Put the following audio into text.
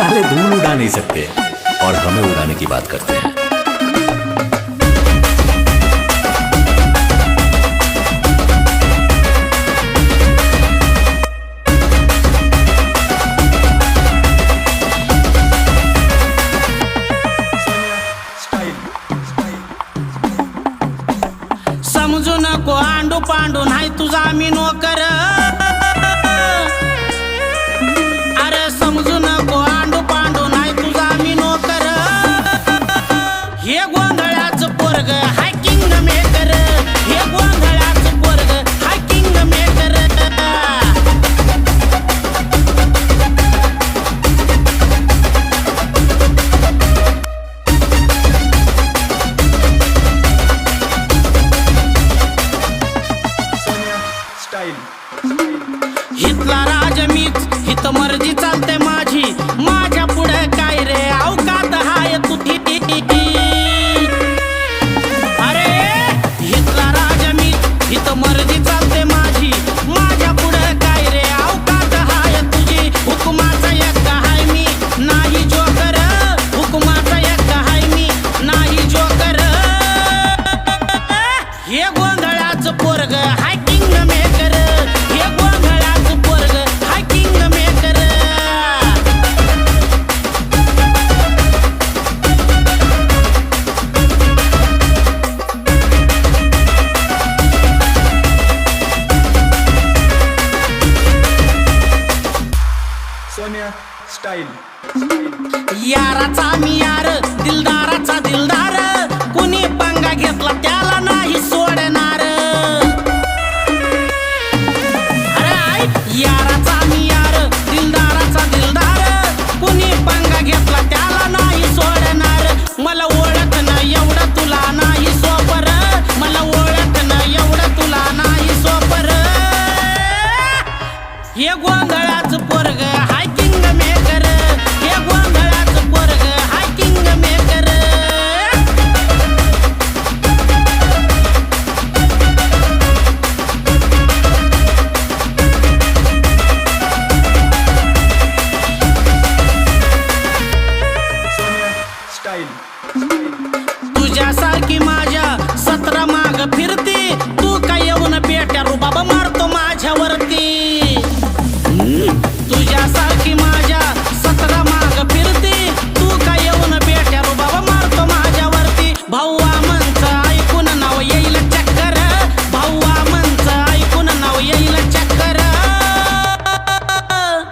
साले धूल उड़ा नहीं सकते और हमें उड़ाने की बात करते हैं। समझो ना को आंडो पांडू नहीं तुझा आम्ही नोकर। याराचा मी यार दिलदाराचा दिलदार. कुणी पंगा घेतला त्याला नाही सोडणार. अरे याराचा मी यार दिलदाराचा दिलदार. कुणी पंगा घेतला त्याला नाही सोडणार. मला ओळख ना एवढं तुला नाही सोपर. मला ओळख ना एवढं तुला नाही सोपर. हे गोंधळाच पोरग